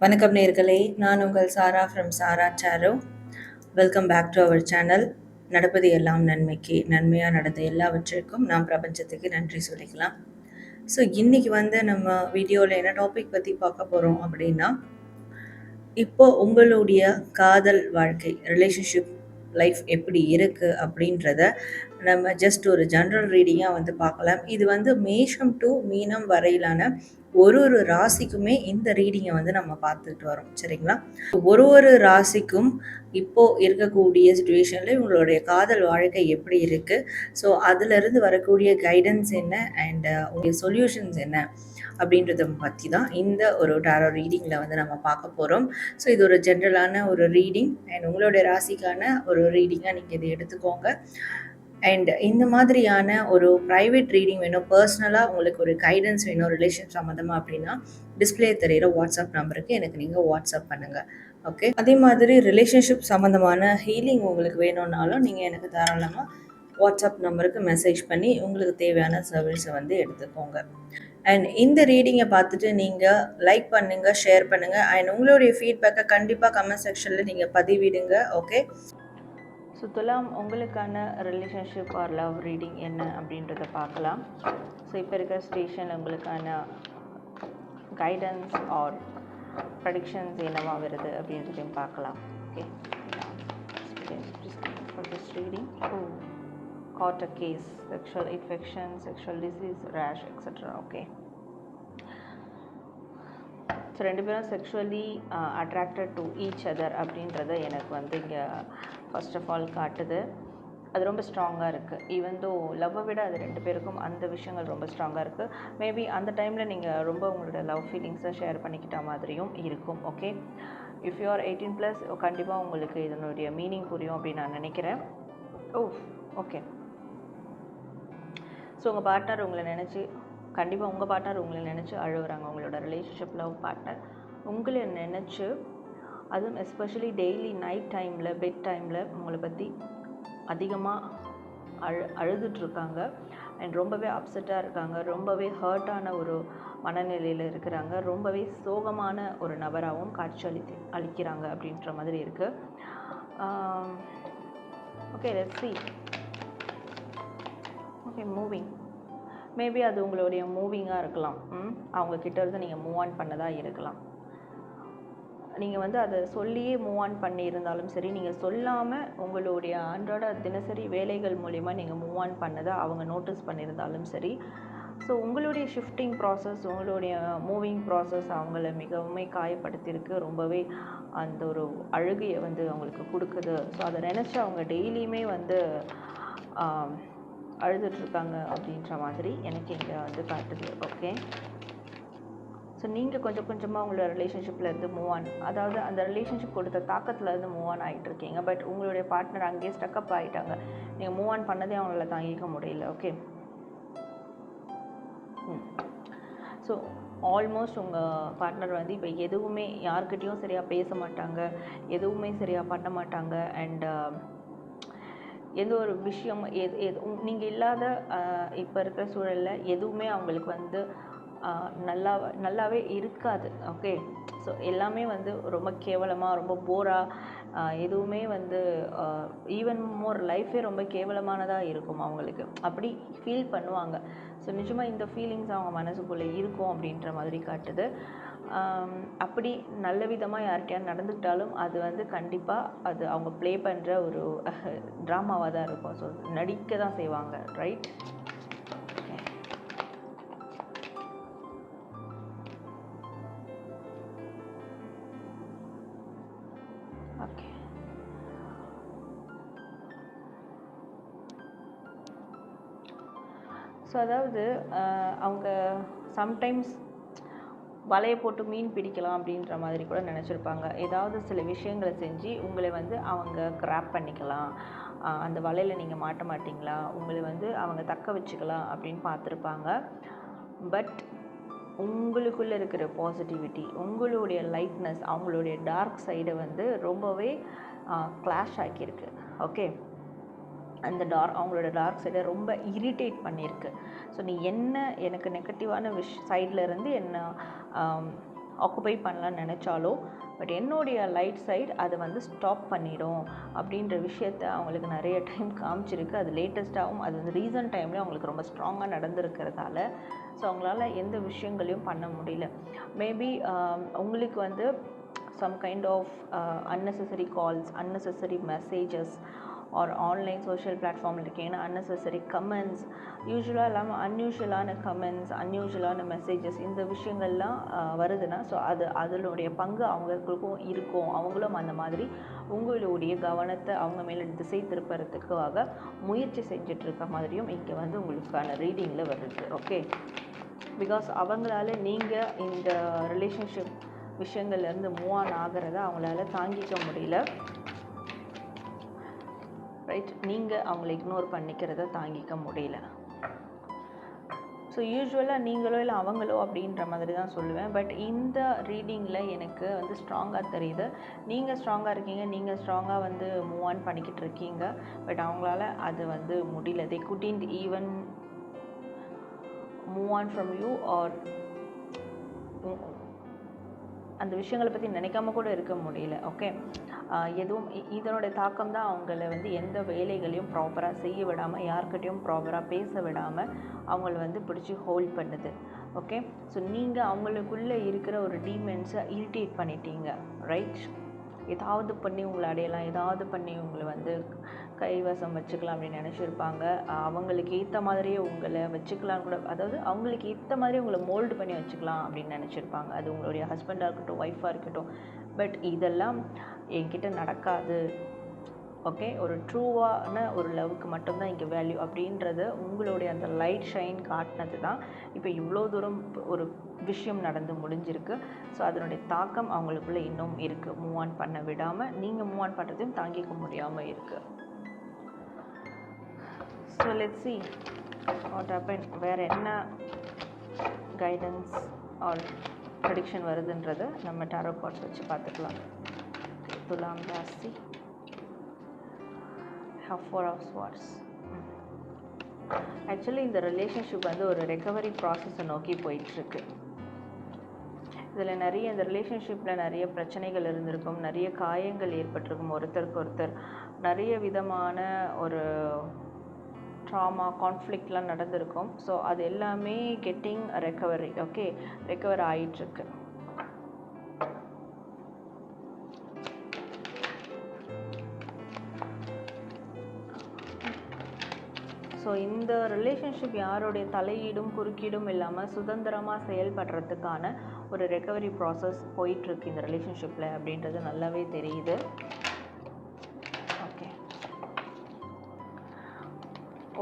வணக்கம் நேர்களே நான் உங்கள் Sara from Sara Saro. Welcome back to our channel நடப்பது எல்லாம் நன்மைக்கு நன்மையாக நடந்த எல்லாவற்றிற்கும் நாம் பிரபஞ்சத்துக்கு நன்றி சொல்லிக்கலாம். ஸோ இன்றைக்கி வந்து நம்ம வீடியோவில் என்ன டாபிக் பற்றி பார்க்க போகிறோம் அப்படின்னா இப்போ உங்களுடைய காதல் வாழ்க்கை ரிலேஷன்ஷிப் லைஃப் எப்படி இருக்குது அப்படின்றத நம்ம ஜஸ்ட் ஒரு ஜென்ரல் ரீடிங்காக வந்து பார்க்கலாம். இது வந்து மேஷம் டு மீனம் வரையிலான ஒரு ஒரு ராசிக்குமே இந்த ரீடிங்கை வந்து நம்ம பார்த்துட்டு வரோம். சரிங்களா? ஒரு ஒரு ராசிக்கும் இப்போது இருக்கக்கூடிய சுச்சுவேஷனில் உங்களுடைய காதல் வாழ்க்கை எப்படி இருக்குது ஸோ அதுலேருந்து வரக்கூடிய கைடன்ஸ் என்ன? அண்ட் uh, உங்களுடைய சொல்யூஷன்ஸ் என்ன? அப்படின்றத பற்றி தான் இந்த ஒரு டாரோ ரீடிங்கில் வந்து நம்ம பார்க்க போகிறோம் ஸோ இது ஒரு ஜென்ரலான ஒரு ரீடிங் அண்ட் உங்களுடைய ராசிக்கான ஒரு ரீடிங்காக நீங்கள் இதை எடுத்துக்கோங்க. அண்ட் இந்த மாதிரியான ஒரு ப்ரைவேட் ரீடிங் வேணும் பர்சனலாக உங்களுக்கு ஒரு கைடன்ஸ் வேணும் ரிலேஷன் சம்மந்தமாக அப்படின்னா டிஸ்பிளே தெரிகிற வாட்ஸ்அப் நம்பருக்கு எனக்கு நீங்கள் வாட்ஸ்அப் பண்ணுங்கள் ஓகே அதே மாதிரி ரிலேஷன்ஷிப் சம்மந்தமான ஹீலிங் உங்களுக்கு வேணும்னாலும் நீங்கள் எனக்கு தாராளமாக வாட்ஸ்அப் நம்பருக்கு மெசேஜ் பண்ணி உங்களுக்கு தேவையான சர்வீஸை வந்து எடுத்துக்கோங்க. அண்ட் இந்த ரீடிங்கை பார்த்துட்டு நீங்கள் லைக் பண்ணுங்கள் ஷேர் பண்ணுங்கள் அண்ட் உங்களுடைய ஃபீட்பேக்கை கண்டிப்பாக கமெண்ட் செக்ஷனில் நீங்கள் பதிவிடுங்க. ஓகே ஸோ துலாம் உங்களுக்கான ரிலேஷன்ஷிப் ஆர் லவ் ரீடிங் என்ன அப்படின்றத பார்க்கலாம். ஸோ இப்போ இருக்கிற ஸ்டேஷனில் உங்களுக்கான கைடன்ஸ் ஆர் ப்ரடிக்ஷன்ஸ் என்னவா வருது அப்படின்றதையும் பார்க்கலாம். Okay for this reading oh caught a case sexual infection sexual disease rash etc okay? So ரெண்டு பேரும் sexually attracted to each other அப்படின்றத எனக்கு வந்து இங்கே ஃபஸ்ட் ஆஃப் ஆல் காட்டுது. அது ரொம்ப ஸ்ட்ராங்காக இருக்குது ஈவன் தோ லவ்வை விட அது ரெண்டு பேருக்கும் அந்த விஷயங்கள் ரொம்ப ஸ்ட்ராங்காக இருக்குது மேபி அந்த டைமில் நீங்கள் ரொம்ப உங்களோட லவ் ஃபீலிங்ஸை ஷேர் பண்ணிக்கிட்ட மாதிரியும் இருக்கும் okay if you are eighteen plus கண்டிப்பாக உங்களுக்கு இதனுடைய மீனிங் புரியும் அப்படின்னு நான் நினைக்கிறேன். ஓ ஓகே ஸோ உங்கள் பார்ட்னர் உங்களை நினச்சி கண்டிப்பாக உங்கள் பார்ட்னர் உங்களை நினச்சி அழுகுறாங்க. உங்களோட ரிலேஷன்ஷிப் லவ் பார்ட்னர் உங்களை நினச்சி அதுவும் எஸ்பெஷலி டெய்லி நைட் டைமில் பெட் டைமில் உங்களை பற்றி அதிகமாக அழு அழுதுட்ருக்காங்க அண்ட் ரொம்பவே அப்செட்டாக இருக்காங்க. ரொம்பவே ஹர்ட்டான ஒரு மனநிலையில் இருக்கிறாங்க. ரொம்பவே சோகமான ஒரு நபராகவும் காட்சி அளித்து அளிக்கிறாங்க அப்படின்ற மாதிரி இருக்குது okay let see okay moving maybe அது உங்களுடைய மூவிங்காக இருக்கலாம். அவங்கக்கிட்ட இருந்து நீங்கள் மூவ் ஆன் பண்ணதாக இருக்கலாம். நீங்கள் வந்து அதை சொல்லியே மூவ் ஆன் பண்ணியிருந்தாலும் சரி நீங்கள் சொல்லாமல் உங்களுடைய அன்றாட தினசரி வேலைகள் மூலிமா நீங்கள் மூவ் ஆன் பண்ணதை அவங்க நோட்டீஸ் பண்ணியிருந்தாலும் சரி ஸோ உங்களுடைய ஷிஃப்டிங் ப்ராசஸ் உங்களுடைய மூவிங் ப்ராசஸ் அவங்கள மிகவுமே காயப்படுத்தியிருக்கு. ரொம்பவே அந்த ஒரு அழுகையை வந்து அவங்களுக்கு கொடுக்குது. ஸோ அதை நினச்சி அவங்க டெய்லியுமே வந்து அழுதுட்ருக்காங்க அப்படின்ற மாதிரி எனக்கு இங்கே வந்து காட்டுது. ஓகே ஸோ நீங்கள் கொஞ்சம் கொஞ்சமாக உங்களோட ரிலேஷன்ஷிப்லேருந்து மூவ் ஆன் அதாவது அந்த ரிலேஷன்ஷிப் கொடுத்த தாக்கத்துலேருந்து மூவ் ஆன் ஆகிட்டு இருக்கீங்க பட் உங்களுடைய பார்ட்னர் அங்கேயே ஸ்டக்கப் ஆகிட்டாங்க நீங்கள் மூவ் ஆன் பண்ணதே அவங்களால தாங்கிக்க முடியல. ஓகே ஸோ ஆல்மோஸ்ட் உங்கள் பார்ட்னர் வந்து இப்போ எதுவுமே யாருக்கிட்டேயும் சரியாக பேச மாட்டாங்க. எதுவுமே சரியாக பண்ண மாட்டாங்க. அண்ட் um, எந்த ஒரு விஷயம் எது எது நீங்கள் இல்லாத இப்போ இருக்கிற சூழலில் எதுவுமே அவங்களுக்கு வந்து நல்லா நல்லாவே இருக்காது. ஓகே ஸோ எல்லாமே வந்து ரொம்ப கேவலமாக ரொம்ப போராக எதுவுமே வந்து ஈவன் மோர் லைஃபே ரொம்ப கேவலமானதாக இருக்கும் அவங்களுக்கு. அப்படி ஃபீல் பண்ணுவாங்க. ஸோ நிஜமாக இந்த ஃபீலிங்ஸ் அவங்க மனசுக்குள்ளே இருக்கும் அப்படின்ற மாதிரி காட்டுது. அப்படி நல்ல விதமாக யார்கிட்டயாவது நடந்துக்கிட்டாலும் அது வந்து கண்டிப்பாக அது அவங்க ப்ளே பண்ணுற ஒரு ட்ராமாவாக தான் இருக்கும். ஸோ நடிக்க தான் செய்வாங்க ரைட் ஸோ அதாவது அவங்க சம்டைம்ஸ் வலையை போட்டு மீன் பிடிக்கலாம் அப்படின்ற மாதிரி கூட நினச்சிருப்பாங்க. ஏதாவது சில விஷயங்களை செஞ்சு உங்களை வந்து அவங்க கிராப் பண்ணிக்கலாம். அந்த வலையில் நீங்கள் மாட்ட மாட்டிங்களா? உங்களை வந்து அவங்க தக்க வச்சுக்கலாம் அப்படின்னு பார்த்துருப்பாங்க. பட் உங்களுக்குள்ளே இருக்கிற பாசிட்டிவிட்டி உங்களுடைய லைட்னஸ் அவங்களுடைய டார்க் சைடை வந்து ரொம்பவே கிளாஷ் ஆக்கியிருக்கு. ஓகே அந்த டார்க் அவங்களோட டார்க் சைடை ரொம்ப இரிட்டேட் பண்ணியிருக்கு. ஸோ நீ என்ன எனக்கு நெகட்டிவான விஷ் சைடில் இருந்து என்ன ஆக்குபை பண்ணலான்னு நினச்சாலோ பட் என்னுடைய லைட் சைட் அதை வந்து ஸ்டாப் பண்ணிடும் அப்படின்ற விஷயத்த அவங்களுக்கு நிறைய டைம் காமிச்சிருக்கு. அது லேட்டஸ்ட்டாகவும் அது வந்து ரீசன்ட் டைம்லேயும் அவங்களுக்கு ரொம்ப ஸ்ட்ராங்காக நடந்திருக்கிறதால ஸோ அவங்களால எந்த விஷயங்களையும் பண்ண முடியல. மேபி உங்களுக்கு வந்து some kind of unnecessary calls unnecessary messages or online social பிளாட்ஃபார்மில் இருக்கீங்கன்னா அன்னெசரி கமெண்ட்ஸ் யூஸ்வலாக இல்லாமல் அன்யூஷுவலான கமெண்ட்ஸ் அன்யூஷுவலான மெசேஜஸ் இந்த விஷயங்கள்லாம் வருதுன்னா ஸோ அது அதனுடைய பங்கு அவங்களுக்கும் இருக்கும். அவங்களும் அந்த மாதிரி உங்களுடைய கவனத்தை அவங்க மேலே திசை திருப்பறதுக்காக முயற்சி செஞ்சிட்ருக்க மாதிரியும் இங்கே வந்து உங்களுக்கான ரீடிங்கில் வருது. ஓகே பிகாஸ் அவங்களால நீங்கள் இந்த ரிலேஷன்ஷிப் விஷயங்கள்லேருந்து மூவ் ஆன் ஆகிறத அவங்களால தாங்கிக்க முடியல. ரைட் நீங்கள் அவங்கள இக்னோர் பண்ணிக்கிறத தாங்கிக்க முடியல. ஸோ யூஸ்வலாக நீங்களோ இல்லை அவங்களோ அப்படின்ற மாதிரி தான் சொல்லுவேன். பட் இந்த ரீடிங்கில் எனக்கு வந்து ஸ்ட்ராங்காக தெரியுது. நீங்கள் ஸ்ட்ராங்காக இருக்கீங்க. நீங்கள் ஸ்ட்ராங்காக வந்து மூவ் ஆன் பண்ணிக்கிட்டு இருக்கீங்க. பட் அவங்களால அது வந்து முடியல. They couldn't even move on from you or அந்த விஷயங்களை பற்றி நினைக்காம கூட இருக்க முடியல. ஓகே எதுவும் இதனுடைய தாக்கம் தான் அவங்கள வந்து எந்த வேலைகளையும் ப்ராப்பராக செய்ய விடாமல் யார்கிட்டையும் ப்ராப்பராக பேச விடாமல் அவங்கள வந்து பிடிச்சி ஹோல்ட் பண்ணுது. ஓகே ஸோ நீங்கள் அவங்களுக்குள்ளே இருக்கிற ஒரு டீமென்ஸை இரிட்டேட் பண்ணிட்டீங்க. ரைட் ஏதாவது பண்ணி உங்களை அடையலாம். ஏதாவது பண்ணி உங்களை வந்து கைவசம் வச்சுக்கலாம் அப்படின்னு நினச்சிருப்பாங்க. அவங்களுக்கு ஏற்ற மாதிரியே உங்களை வச்சுக்கலாம் கூட அதாவது அவங்களுக்கு ஏற்ற மாதிரி உங்களை மோல்டு பண்ணி வச்சுக்கலாம் அப்படின்னு நினச்சிருப்பாங்க. அது உங்களுடைய ஹஸ்பண்டாக இருக்கட்டும் ஒய்ஃபாக இருக்கட்டும். பட் இதெல்லாம் என்கிட்ட நடக்காது. ஓகே ஒரு ட்ரூவான ஒரு லவ்க்கு மட்டும்தான் இங்கே வேல்யூ அப்படின்றத உங்களுடைய அந்த லைட் ஷைன் காட்டினது தான் இப்போ இவ்வளோ தூரம் ஒரு விஷயம் நடந்து முடிஞ்சிருக்கு. ஸோ அதனுடைய தாக்கம் அவங்களுக்குள்ளே இன்னும் இருக்குது மூவ் ஆன் பண்ண விடாமல் நீங்கள் மூவ் ஆன் பண்ணுறதையும் தாங்கிக்க முடியாமல் இருக்குது so let see what happen வேறு என்ன கைடன்ஸ் ஆர் ப்ரடிக்ஷன் வருதுன்றதை நம்ம டாரோ கார்ட்ஸ் வச்சு பார்த்துக்கலாம். துலாம் ராசி. How four of swords. Actually இந்த ரிலேஷன்ஷிப் வந்து ஒரு ரெக்கவரி ப்ராசஸை நோக்கி போயிட்டுருக்கு. இதில் நிறைய இந்த ரிலேஷன்ஷிப்பில் நிறைய பிரச்சனைகள் இருந்திருக்கும். நிறைய காயங்கள் ஏற்பட்டிருக்கும். ஒருத்தருக்கு ஒருத்தர் நிறைய விதமான ஒரு ட்ராமா கான்ஃப்ளிக்ட்லாம் நடந்திருக்கும். ஸோ அது எல்லாமே கெட்டிங் ரெக்கவரி ஓகே ரெக்கவர் ஆகிட்டுருக்கு ஸோ இந்த ரிலேஷன்ஷிப் யாருடைய தலையீடும் குறுக்கீடும் இல்லாமல் சுதந்திரமாக செயல்படுறதுக்கான ஒரு ரெக்கவரி ப்ராசஸ் போயிட்டுருக்கு இந்த ரிலேஷன்ஷிப்பில் அப்படின்றது நல்லாவே தெரியுது.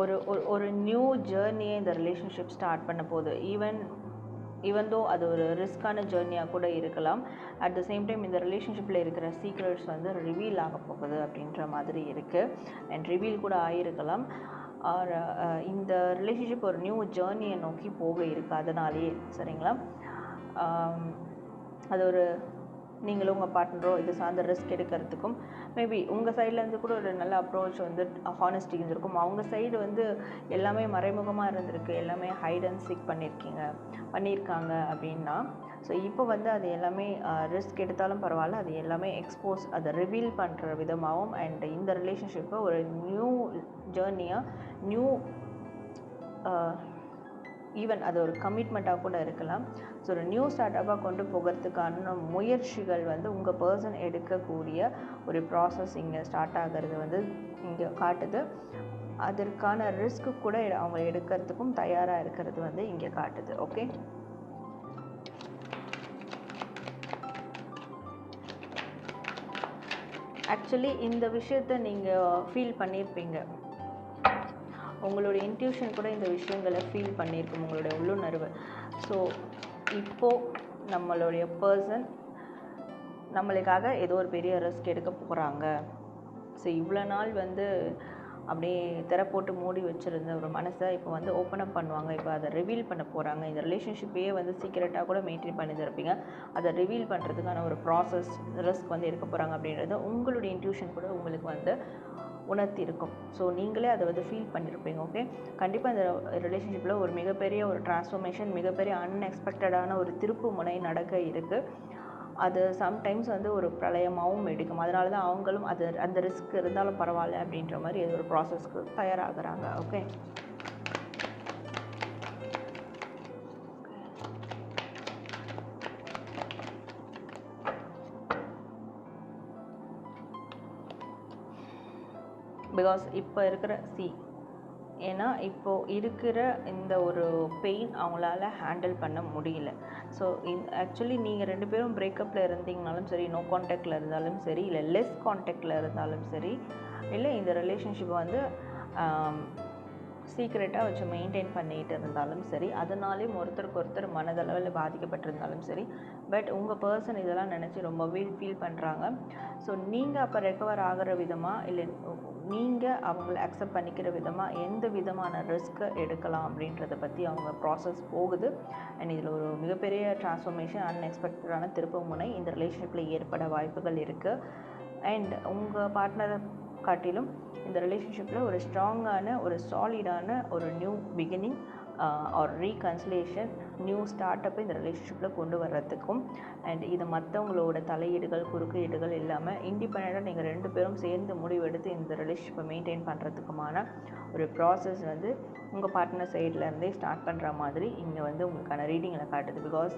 ஒரு ஒரு ஒரு நியூ ஜேர்னியை இந்த ரிலேஷன்ஷிப் ஸ்டார்ட் பண்ண போகுது. ஈவன் ஈவன் தோ அது ஒரு ரிஸ்க்கான ஜேர்னியாக கூட இருக்கலாம். அட் த சேம் டைம் இந்த ரிலேஷன்ஷிப்பில் இருக்கிற சீக்ரெட்ஸ் வந்து ரிவீல் ஆக போகுது அப்படின்ற மாதிரி இருக்குது அண்ட் ரிவீல் கூட ஆகிருக்கலாம் ஆர் இந்த ரிலேஷன்ஷிப் ஒரு நியூ ஜேர்னியை நோக்கி போக இருக்குது அதனாலேயே. சரிங்களா? அது ஒரு நீங்களும் உங்கள் பார்ட்னரோ இது சார்ந்த ரிஸ்க் எடுக்கிறதுக்கும் மேபி உங்கள் சைட்லேருந்து கூட ஒரு நல்ல அப்ரோச் வந்து ஹானஸ்டி இருந்திருக்கும். அவங்க சைடு வந்து எல்லாமே மறைமுகமாக இருந்திருக்கு. எல்லாமே ஹைட் அண்ட் சீக் பண்ணியிருக்கீங்க பண்ணியிருக்காங்க அப்படின்னா ஸோ இப்போ வந்து அது எல்லாமே ரிஸ்க் எடுத்தாலும் பரவாயில்ல. அது எல்லாமே எக்ஸ்போஸ் அதை ரிவீல் பண்ணுற விதமாகவும் அண்ட் இந்த ரிலேஷன்ஷிப்பை ஒரு நியூ ஜேர்னியாக நியூ ஈவன் அது ஒரு கமிட்மெண்ட்டாக கூட இருக்கலாம். ஸோ ஒரு நியூ ஸ்டார்டப்பாக கொண்டு போகிறதுக்கான முயற்சிகள் வந்து உங்கள் பர்சன் எடுக்கக்கூடிய ஒரு ப்ராசஸ் இங்கே ஸ்டார்ட் ஆகிறது வந்து இங்கே காட்டுது. அதற்கான ரிஸ்க்கு கூட அவங்க எடுக்கிறதுக்கும் தயாராக இருக்கிறது வந்து இங்கே காட்டுது. ஓகே ஆக்சுவலி இந்த விஷயத்தை நீங்கள் ஃபீல் பண்ணியிருப்பீங்க உங்களுடைய இன்ட்யூஷன் கூட இந்த விஷயங்களை ஃபீல் பண்ணியிருக்கும் உங்களுடைய உள்ளுணர்வு. ஸோ இப்போது நம்மளுடைய பர்சன் நம்மளுக்காக ஏதோ ஒரு பெரிய ரிஸ்க் எடுக்க போகிறாங்க ஸோ இவ்வளோ நாள் வந்து அப்படியே திரை போட்டு மூடி வச்சுருந்த ஒரு மனசை இப்போ வந்து ஓப்பன் அப் பண்ணுவாங்க. இப்போ அதை ரிவீல் பண்ண போகிறாங்க இந்த ரிலேஷன்ஷிப்பையே வந்து சீக்கிரட்டாக கூட மெயின்டைன் பண்ணி இருப்பீங்க அதை ரிவீல் பண்ணுறதுக்கான ஒரு ப்ராசஸ் ரிஸ்க் வந்து எடுக்க போகிறாங்க அப்படின்றது உங்களுடைய இன்ட்யூஷன் கூட உங்களுக்கு வந்து உணர்த்தி இருக்கும் ஸோ நீங்களே அதை வந்து ஃபீல் பண்ணியிருப்பீங்க ஓகே கண்டிப்பாக இந்த ரிலேஷன்ஷிப்பில் ஒரு மிகப்பெரிய ஒரு டிரான்ஸ்ஃபர்மேஷன் மிகப்பெரிய அன்எக்ஸ்பெக்டடான ஒரு திருப்பு முனை நடக்க இருக்குது அது சம்டைம்ஸ் வந்து ஒரு பிரளயமாகவும் எடுக்கும். அதனால தான் அவங்களும் அது அந்த ரிஸ்க் இருந்தாலும் பரவாயில்ல அப்படின்ற மாதிரி ஏதோ ஒரு ப்ராசஸ்க்கு தயாராகிறாங்க ஓகே பிகாஸ் இப்போ இருக்கிற சி ஏன்னா இப்போது இருக்கிற இந்த ஒரு பெயின் அவங்களால ஹேண்டில் பண்ண முடியல. ஸோ இன் ஆக்சுவலி நீங்கள் ரெண்டு பேரும் பிரேக்கப்பில் இருந்தீங்கனாலும் சரி நோ காண்டாக்டில் இருந்தாலும் சரி இல்லை லெஸ் காண்டாக்டில் இருந்தாலும் சரி இல்லை இந்த ரிலேஷன்ஷிப் வந்து um, சீக்ரெட்டாக வச்சு மெயின்டைன் பண்ணிகிட்டு இருந்தாலும் சரி அதனாலேயும் ஒருத்தருக்கு ஒருத்தர் மனதளவில் பாதிக்கப்பட்டிருந்தாலும் சரி பட் உங்கள் பர்சன் இதெல்லாம் நினச்சி ரொம்பவே ஃபீல் பண்ணுறாங்க ஸோ நீங்கள் அப்போ ரெக்கவர் ஆகிற விதமாக இல்லை நீங்கள் அவங்கள அக்செப்ட் பண்ணிக்கிற விதமாக எந்த விதமான ரிஸ்க்கை எடுக்கலாம் அப்படின்றத பற்றி அவங்க ப்ராசஸ் போகுது. அண்ட் இதில் ஒரு மிகப்பெரிய ட்ரான்ஸ்ஃபர்மேஷன் அன்எக்ஸ்பெக்டடான திருப்பு முனை இந்த ரிலேஷன்ஷிப்பில் ஏற்பட வாய்ப்புகள் இருக்குது அண்ட் உங்கள் பார்ட்னரை காட்டிலும் இந்த ரிலேஷன்ஷிப்பில் ஒரு ஸ்ட்ராங்கான ஒரு சாலிடான ஒரு new beginning or reconciliation new start அப்பை இந்த ரிலேஷன்ஷிப்பில் கொண்டு வர்றதுக்கும் அண்ட் இது மற்றவங்களோட தலையீடுகள் குறுக்கீடுகள் இல்லாமல் இண்டிபெண்ட்டாக நீங்கள் ரெண்டு பேரும் சேர்ந்து முடிவெடுத்து இந்த ரிலேஷன்ஷிப்பை மெயின்டைன் பண்ணுறதுக்குமான ஒரு ப்ராசஸ் வந்து உங்கள் பார்ட்னர் சைட்லேருந்தே ஸ்டார்ட் பண்ணுற மாதிரி இங்கே வந்து உங்களுக்கான ரீடிங்கில் காட்டுது. பிகாஸ்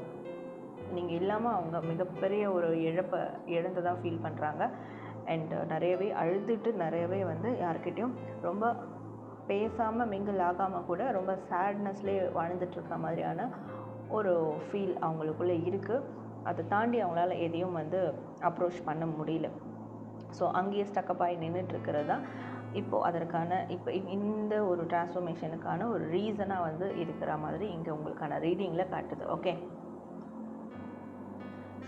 நீங்கள் இல்லாமல் அவங்க மிகப்பெரிய ஒரு இழப்பை இழந்து தான் ஃபீல் பண்ணுறாங்க அண்ட் uh, நிறையவே அழுதுட்டு நிறையவே வந்து யார்கிட்டயும் ரொம்ப பேசாமல் மிங்கிள் ஆகாமல் கூட ரொம்ப சேட்னஸ்லேயே வாழ்ந்துட்டுருக்க மாதிரியான ஒரு ஃபீல் அவங்களுக்குள்ளே இருக்குது அதை தாண்டி அவங்களால எதையும் வந்து அப்ரோச் பண்ண முடியல. ஸோ அங்கேயே ஸ்டக்கப் ஆகி நின்றுட்டுருக்கிறது தான் இப்போது அதற்கான இப்போ இந்த ஒரு டிரான்ஸ்ஃபர்மேஷனுக்கான ஒரு ரீசனாக வந்து இருக்கிற மாதிரி இங்கே உங்களுக்கான ரீடிங்கில் காட்டுது. ஓகே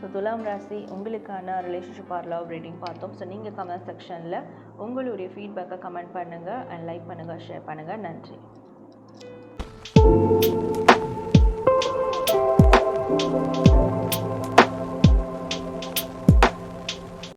ஸோ துலாம் ராசி உங்களுக்கான ரிலேஷன்ஷிப் ஆர் லவ் ரீடிங் பார்த்தோம். ஸோ நீங்கள் கமெண்ட் செக்ஷனில் உங்களுடைய ஃபீட்பேக்கை கமெண்ட் பண்ணுங்கள் அண்ட் லைக் பண்ணுங்கள் ஷேர் பண்ணுங்கள் நன்றி.